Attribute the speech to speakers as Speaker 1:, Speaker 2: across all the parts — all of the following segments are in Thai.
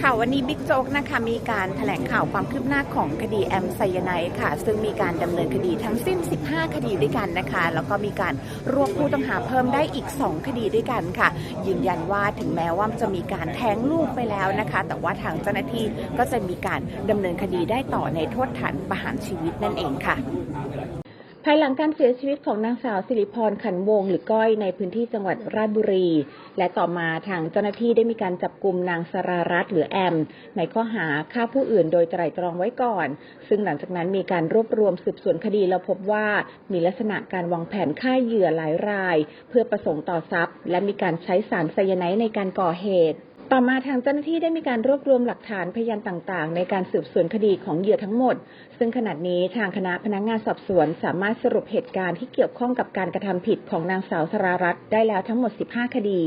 Speaker 1: ค่ะวันนี้บิ๊กโจ๊กนะคะมีการแถลงข่าวความคืบหน้าของคดีแอมไซยาไนด์ค่ะ ซึ่งมีการดำเนินคดีทั้งสิ้น 15 คดีด้วยกันนะคะ แล้วก็มีการรวบผู้ต้องหาเพิ่มได้อีก 2 คดีด้วยกันค่ะ ยืนยันว่าถึงแม้ว่าจะมีการแท้งลูกไปแล้วนะคะ แต่ว่าทางเจ้าหน้าที่ก็จะมีการดำเนินคดีได้ต่อในโทษฐานประหารชีวิตนั่นเองค่ะ ภายหลังการเสียชีวิตของนางสาวสิริพรขันวงหรือก้อยในพื้นที่จังหวัดราชบุรี และต่อมาทางเจ้าหน้าที่ได้มีการจับกลุ่มนางสรารัตน์หรือแอม ในข้อหาฆ่าผู้อื่นโดยไตร่ตรองไว้ก่อน ซึ่งหลังจากนั้นมีการรวบรวมสืบสวนคดีแล้วพบว่ามีลักษณะการวางแผนฆ่าเหยื่อหลายราย เพื่อประสงค์ต่อทรัพย์ และมีการใช้สารไซยาไนด์ในการก่อเหตุ ต่อมาทางเจ้าหน้าที่ได้มีการรวบรวมหลักฐานพยานต่างๆ ในการสืบสวนคดีของเหยื่อทั้งหมด ซึ่งขณะนี้ทางคณะพนักงานสอบสวนสามารถสรุปเหตุการณ์ที่เกี่ยวข้องกับการกระทำผิดของนางสาวสรารัตน์ได้แล้วทั้งหมด 15 คดี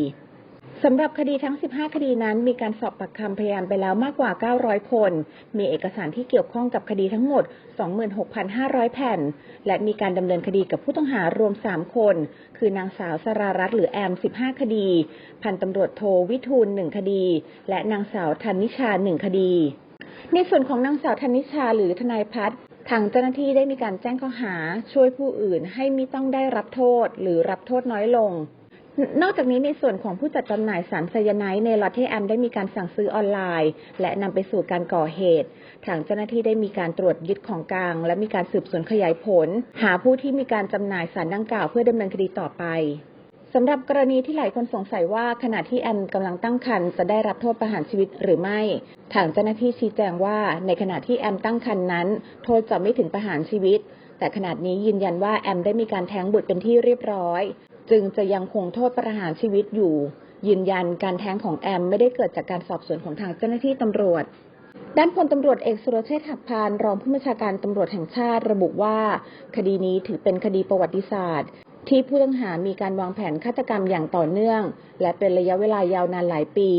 Speaker 1: สำหรับคดีทั้ง 15 คดีนั้น มีการสอบปากคำพยานไปแล้วมากกว่า 900 คน มีเอกสารที่เกี่ยวข้องกับคดีทั้งหมด 26,500 แผ่น และมีการดำเนินคดีกับผู้ต้องหารวม 3 คน คือนางสาวสรารัตน์หรือแอม 15 คดี พันตำรวจโทวิทูล 1 คดี และนางสาวธันนิชา 1 คดี ในส่วนของนางสาวธนิชาหรือทนายพัฒน์ทางเจ้าหน้าที่ได้มีการแจ้งข้อหาช่วยผู้อื่นให้มิต้องได้รับโทษหรือรับโทษน้อยลง นอกจากนี้ในส่วนของผู้จัดจำหน่ายสารไซยาไนด์ในลอตเทแอมได้มีการสั่งซื้อออนไลน์ และนำไปสู่การก่อเหตุ ทางเจ้าหน้าที่ได้มีการตรวจยึดของกลาง และมีการสืบสวนขยายผล หาผู้ที่มีการจำหน่ายสารดังกล่าวเพื่อดำเนินคดีต่อไปสำหรับกรณีที่หลายคนสงสัยว่าขณะที่แอมกำลังตั้งครรภ์จะได้รับโทษประหารชีวิตหรือไม่ ทางเจ้าหน้าที่ชี้แจงว่า ในขณะที่แอมตั้งครรภ์นั้น โทษจะไม่ถึงประหารชีวิต แต่ขณะนี้ยืนยันว่าแอมได้มีการแท้งบุตรเป็นที่เรียบร้อย จึงจะยังคงโทษประหารชีวิตอยู่ ยืนยันการแท้งของแอมไม่ได้เกิดจากการสอบสวนของทางเจ้าหน้าที่ตำรวจ ด้านพลตำรวจเอกสุรเชษฐ์หักพานรองผู้บัญชาการตำรวจแห่งชาติระบุว่า คดีนี้ถือเป็นคดีประวัติศาสตร์ ที่ผู้ต้องหามีการวางแผนฆาตกรรมอย่างต่อเนื่อง และเป็นระยะเวลายาวนานหลายปี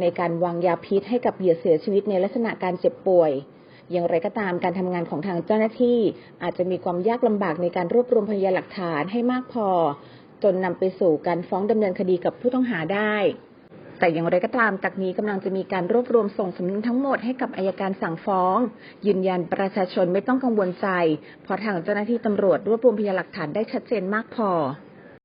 Speaker 1: ในการวางยาพิษให้กับเหยื่อเสียชีวิตในลักษณะการเจ็บป่วยอย่างไรก็ตามการทำงานของทางเจ้าหน้าที่ อาจจะมีความยากลำบากในการรวบรวมพยานหลักฐานให้มากพอ จนนำไปสู่การฟ้องดำเนินคดีกับผู้ต้องหาได้ แต่อย่างไรก็ตามจากนี้กำลังจะมีการรวบรวมส่งสำนวนทั้งหมดให้กับอายการสั่งฟ้อง ยืนยันประชาชนไม่ต้องกังวลใจ เพราะทางเจ้าหน้าที่ตำรวจรวบรวมพยานหลักฐานได้ชัดเจนมากพอ